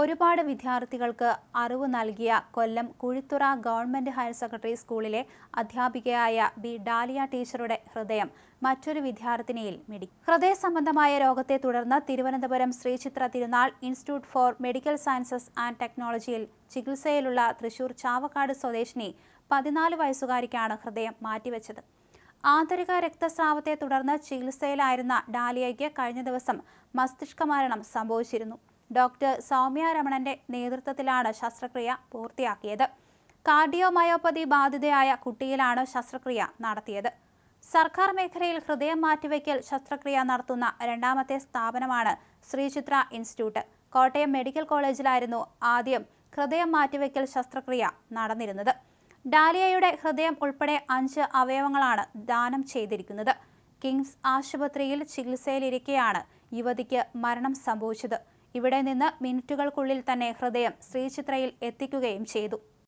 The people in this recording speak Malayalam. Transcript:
ഒരുപാട് വിദ്യാർത്ഥികൾക്ക് അറിവ് നൽകിയ Kollam Kuzhithurai government higher secondary സ്കൂളിലെ അധ്യാപികയായ ബി ഡാലിയ ടീച്ചറുടെ ഹൃദയം മറ്റൊരു വിദ്യാർത്ഥിനിയിൽ മിടി. ഹൃദയ സംബന്ധമായ രോഗത്തെ തുടർന്ന് Thiruvananthapuram Sreechitra Tirunal institute for medical sciences and ടെക്നോളജിയിൽ ചികിത്സയിലുള്ള തൃശൂർ ചാവക്കാട് സ്വദേശിനി പതിനാല് വയസ്സുകാരിക്കാണ് ഹൃദയം മാറ്റിവെച്ചത്. ആന്തരിക രക്തസ്രാവത്തെ തുടർന്ന് ചികിത്സയിലായിരുന്ന ഡാലിയയ്ക്ക് കഴിഞ്ഞ ദിവസം മസ്തിഷ്ക മരണം സംഭവിച്ചിരുന്നു. ഡോക്ടർ സൗമ്യ രമണന്റെ നേതൃത്വത്തിലാണ് ശസ്ത്രക്രിയ പൂർത്തിയാക്കിയത്. കാർഡിയോമയോപ്പതി ബാധിതയായ കുട്ടിയിലാണ് ശസ്ത്രക്രിയ നടത്തിയത്. സർക്കാർ മേഖലയിൽ ഹൃദയം മാറ്റിവെക്കൽ ശസ്ത്രക്രിയ നടത്തുന്ന രണ്ടാമത്തെ സ്ഥാപനമാണ് ശ്രീചിത്ര ഇൻസ്റ്റിറ്റ്യൂട്ട്. കോട്ടയം മെഡിക്കൽ കോളേജിലായിരുന്നു ആദ്യം ഹൃദയം മാറ്റിവെക്കൽ ശസ്ത്രക്രിയ നടന്നിരുന്നത്. ഡാലിയയുടെ ഹൃദയം ഉൾപ്പെടെ അഞ്ച് അവയവങ്ങളാണ് ദാനം ചെയ്തിരിക്കുന്നത്. കിങ്സ് ആശുപത്രിയിൽ ചികിത്സയിലിരിക്കെയാണ് യുവതിക്ക് മരണം സംഭവിച്ചത്. ഇവിടെ നിന്ന് മിനിറ്റുകൾക്കുള്ളിൽ തന്നെ ഹൃദയം ശ്രീചിത്രയിൽ എത്തിക്കുകയും ചെയ്തു